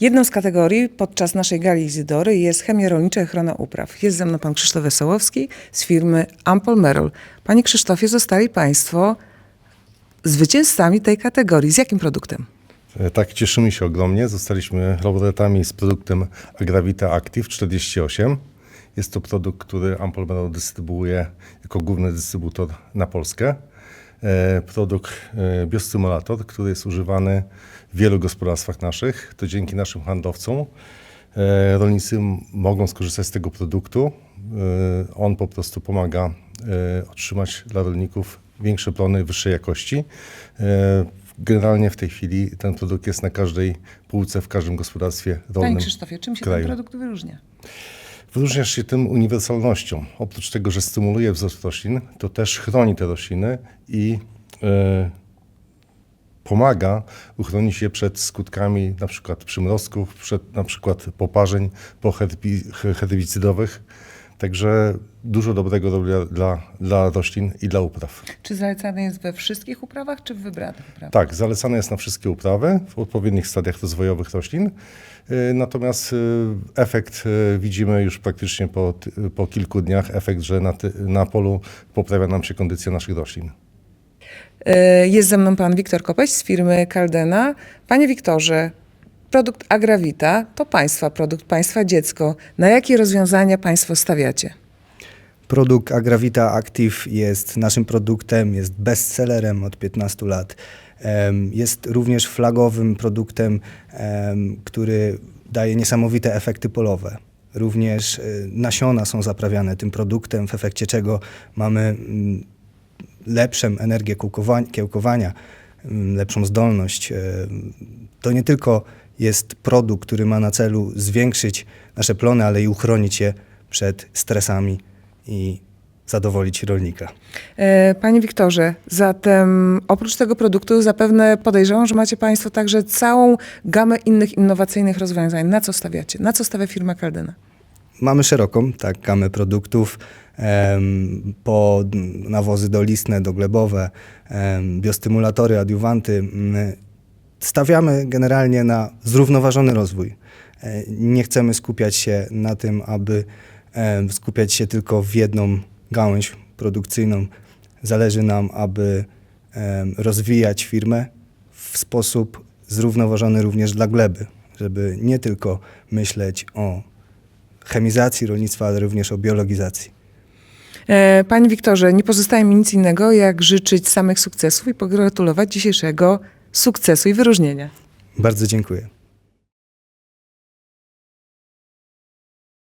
Jedną z kategorii podczas naszej gali Izydory jest chemia rolnicza i ochrona upraw. Jest ze mną pan Krzysztof Wesołowski z firmy Ampol Merol. Panie Krzysztofie, zostali państwo zwycięzcami tej kategorii. Z jakim produktem? E, Tak, cieszymy się ogromnie. Zostaliśmy laureatami z produktem Agravita Active 48. Jest to produkt, który Ampol Merol dystrybuuje jako główny dystrybutor na Polskę. E, Produkt e, biostymulator, który jest używany w wielu gospodarstwach naszych. To dzięki naszym handlowcom e, rolnicy mogą skorzystać z tego produktu. On po prostu pomaga otrzymać dla rolników większe plony wyższej jakości. Generalnie w tej chwili ten produkt jest na każdej półce w każdym gospodarstwie rolnym. Panie Krzysztofie, czym się kraju. ten produkt wyróżnia? Wyróżnia się tym uniwersalnością. Oprócz tego, że stymuluje wzrost roślin, to też chroni te rośliny i e, pomaga uchronić je przed skutkami na przykład przymrozków, przed na przykład poparzeń poherbi- he- herbicydowych. Także dużo dobrego dla- dla, roślin i dla upraw. Czy zalecany jest we wszystkich uprawach, czy w wybranych uprawach? Tak, zalecane jest na wszystkie uprawy w odpowiednich stadiach rozwojowych roślin. Y, Natomiast y, efekt y, widzimy już praktycznie po, po kilku dniach, efekt, że na, na polu poprawia nam się kondycja naszych roślin. Jest ze mną pan Wiktor Kopeś z firmy Caldena. Panie Wiktorze, produkt Agravita to państwa produkt, państwa dziecko. Na jakie rozwiązania państwo stawiacie? Produkt Agravita Active jest naszym produktem, jest bestsellerem od 15 lat. Jest również flagowym produktem, em, który daje niesamowite efekty polowe. Również y, nasiona są zaprawiane tym produktem, w efekcie czego mamy mm, lepszą energię kiełkowania, mm, lepszą zdolność. To nie tylko jest produkt, który ma na celu zwiększyć nasze plony, ale i uchronić je przed stresami i zadowolić rolnika. E, Panie Wiktorze, zatem oprócz tego produktu zapewne podejrzewam, że macie Państwo także całą gamę innych innowacyjnych rozwiązań. Na co stawiacie? Na co stawia firma Caldena? Mamy szeroką tak, gamę produktów, em, po mm, nawozy dolistne, doglebowe, em, biostymulatory, adiuwanty. Stawiamy generalnie na zrównoważony rozwój. E, Nie chcemy skupiać się na tym, aby em, skupiać się tylko w jedną gałęź produkcyjną. Zależy nam, aby em, rozwijać firmę w sposób zrównoważony również dla gleby, żeby nie tylko myśleć o chemizacji rolnictwa, ale również o biologizacji. E, Panie Wiktorze, nie pozostaje mi nic innego, jak życzyć samych sukcesów i pogratulować dzisiejszego sukcesu i wyróżnienia. Bardzo dziękuję.